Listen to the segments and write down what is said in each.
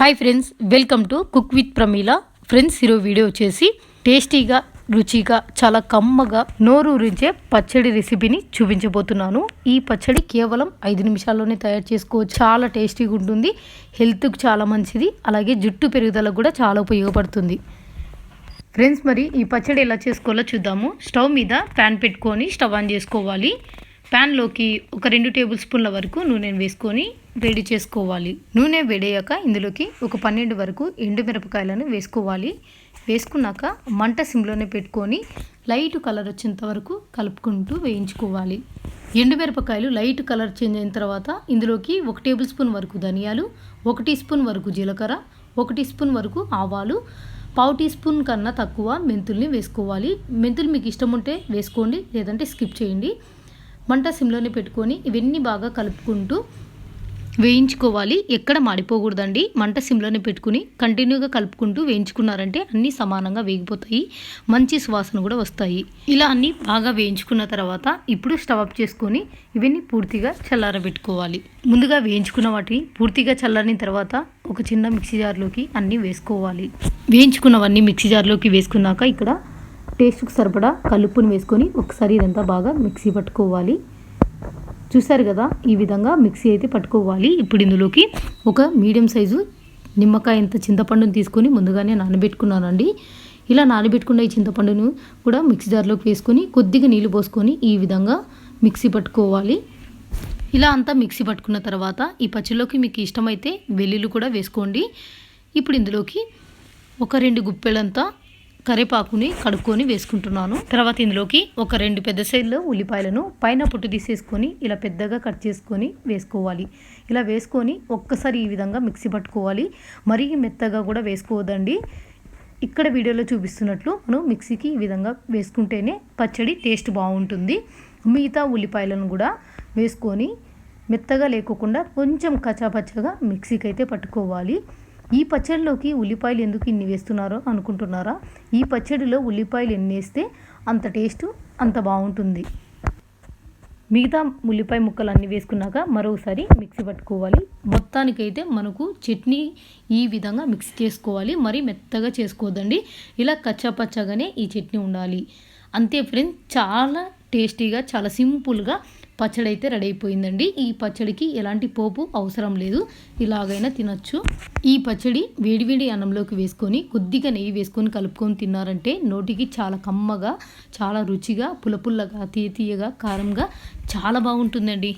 Hi friends welcome to cook with Pramila friends ఈరోజు video వచ్చేసి టేస్టీగా రుచిగా చాలా కమ్మగా నోరూరించే పచ్చడి రెసిపీని చూపించబోతున్నాను. ఈ పచ్చడి కేవలం ఐదు నిమిషాల్లోనే తయారు చేసుకోవచ్చు. చాలా టేస్టీగా ఉంటుంది. హెల్త్కు చాలా మంచిది. అలాగే జుట్టు పెరుగుదలకు కూడా చాలా ఉపయోగపడుతుంది. ఫ్రెండ్స్ మరి ఈ పచ్చడి ఎలా చేసుకోవాలో చూద్దాము. స్టవ్ మీద ప్యాన్ పెట్టుకొని స్టవ్ ఆన్ చేసుకోవాలి. ప్యాన్లోకి ఒక రెండు టేబుల్ స్పూన్ల వరకు నూనెను వేసుకొని వేడి చేసుకోవాలి. నూనె వేడయ్యాక ఇందులోకి ఒక పన్నెండు వరకు ఎండుమిరపకాయలను వేసుకోవాలి. వేసుకున్నాక మంట సిమ్లోనే పెట్టుకొని లైట్ కలర్ వచ్చేంత వరకు కలుపుకుంటూ వేయించుకోవాలి. ఎండుమిరపకాయలు లైట్ కలర్ చేంజ్ అయిన తర్వాత ఇందులోకి ఒక టేబుల్ స్పూన్ వరకు ధనియాలు ఒక టీ స్పూన్ వరకు జీలకర్ర ఒక టీ స్పూన్ వరకు ఆవాలు పావు టీ స్పూన్ కన్నా తక్కువ మెంతుల్ని వేసుకోవాలి. మెంతులు మీకు ఇష్టం ఉంటే వేసుకోండి లేదంటే స్కిప్ చేయండి. మంట సిమ్లోనే పెట్టుకొని ఇవన్నీ బాగా కలుపుకుంటూ వేయించుకోవాలి. ఎక్కడ మాడిపోకూడదండి. మంట సిమ్లోనే పెట్టుకుని కంటిన్యూగా కలుపుకుంటూ వేయించుకున్నారంటే అన్నీ సమానంగా వేగిపోతాయి. మంచి సువాసన కూడా వస్తాయి. ఇలా అన్నీ బాగా వేయించుకున్న తర్వాత ఇప్పుడు స్టవ్ అప్ చేసుకొని ఇవన్నీ పూర్తిగా చల్లారబెట్టుకోవాలి. ముందుగా వేయించుకున్న వాటిని పూర్తిగా చల్లారిన తర్వాత ఒక చిన్న మిక్సీ జార్లోకి అన్నీ వేసుకోవాలి. వేయించుకున్నవన్నీ మిక్సీ జార్లోకి వేసుకున్నాక ఇక్కడ టేస్ట్కి సరిపడా కలుపుని వేసుకొని ఒకసారి ఇదంతా బాగా మిక్సీ పట్టుకోవాలి. చూసారు కదా ఈ విధంగా మిక్సీ అయితే పట్టుకోవాలి. ఇప్పుడు ఇందులోకి ఒక మీడియం సైజు నిమ్మకాయ ఇంత చింతపండును తీసుకొని ముందుగానే నానబెట్టుకున్నానండి. ఇలా నానబెట్టుకున్న ఈ చింతపండును కూడా మిక్సీ జార్లోకి వేసుకొని కొద్దిగా నీళ్ళు పోసుకొని ఈ విధంగా మిక్సీ పట్టుకోవాలి. ఇలా అంతా మిక్సీ పట్టుకున్న తర్వాత ఈ పచ్చిలోకి మీకు ఇష్టమైతే వెల్లుల్లి కూడా వేసుకోండి. ఇప్పుడు ఇందులోకి ఒక రెండు గుప్పెలంతా కరివేపాకుని కడుక్కొని వేసుకుంటున్నాను. తర్వాత ఇందులోకి ఒక రెండు పెద్ద సైజులో ఉల్లిపాయలను పైన పొట్టు తీసేసుకొని ఇలా పెద్దగా కట్ చేసుకొని వేసుకోవాలి. ఇలా వేసుకొని ఒక్కసారి ఈ విధంగా మిక్సీ పట్టుకోవాలి. మరీ మెత్తగా కూడా వేసుకోవద్దండి. ఇక్కడ వీడియోలో చూపిస్తున్నట్లు మనం మిక్సీకి ఈ విధంగా వేసుకుంటేనే పచ్చడి టేస్ట్ బాగుంటుంది. మిగతా ఉల్లిపాయలను కూడా వేసుకొని మెత్తగా లేకోకుండా కొంచెం కచ్చాపచ్చగా మిక్సీకి అయితే పట్టుకోవాలి. ఈ పచ్చడిలోకి ఉల్లిపాయలు ఎందుకు ఇన్ని వేస్తున్నారో అనుకుంటున్నారా? ఈ పచ్చడిలో ఉల్లిపాయలు ఎన్ని వేస్తే అంత టేస్ట్ అంత బాగుంటుంది? మిగతా ఉల్లిపాయ ముక్కలు అన్నీ వేసుకున్నాక మరోసారి మిక్సీ పట్టుకోవాలి. మొత్తానికైతే మనకు చట్నీ ఈ విధంగా మిక్స్ చేసుకోవాలి. మరీ మెత్తగా చేసుకోవద్దండి. ఇలా కచ్చాపచ్చగానే ఈ చట్నీ ఉండాలి. అంతే ఫ్రెండ్స్ చాలా టేస్టీగా చాలా సింపుల్గా పచ్చడి అయితే రెడీ అయిపోయిందండి. ఈ పచ్చడికి ఎలాంటి పోపు అవసరం లేదు. ఇలాగైనా తినొచ్చు. ఈ పచ్చడి వేడివేడి అన్నంలోకి వేసుకొని కొద్దిగా నెయ్యి వేసుకొని కలుపుకొని తిన్నారంటే నోటికి చాలా కమ్మగా చాలా రుచిగా పులపుల్లగా తీయ తీయగా కారంగా చాలా బాగుంటుందండి.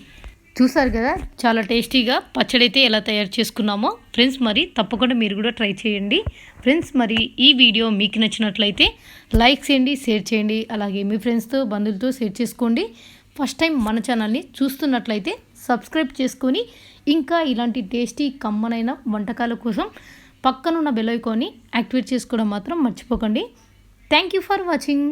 చూసారు కదా చాలా టేస్టీగా పచ్చడి అయితే ఎలా తయారు చేసుకున్నామో. ఫ్రెండ్స్ మరి తప్పకుండా మీరు కూడా ట్రై చేయండి. ఫ్రెండ్స్ మరి ఈ వీడియో మీకు నచ్చినట్లయితే లైక్ చేయండి షేర్ చేయండి. అలాగే మీ ఫ్రెండ్స్తో బంధువులతో షేర్ చేసుకోండి. ఫస్ట్ టైం మన ఛానల్ని చూస్తున్నట్లయితే సబ్స్క్రైబ్ చేసుకొని ఇంకా ఇలాంటి టేస్టీ కమ్మనైన వంటకాల కోసం పక్కనున్న బెల్ ఐకాన్ని యాక్టివేట్ చేసుకోవడం మాత్రం మర్చిపోకండి. Thank you for watching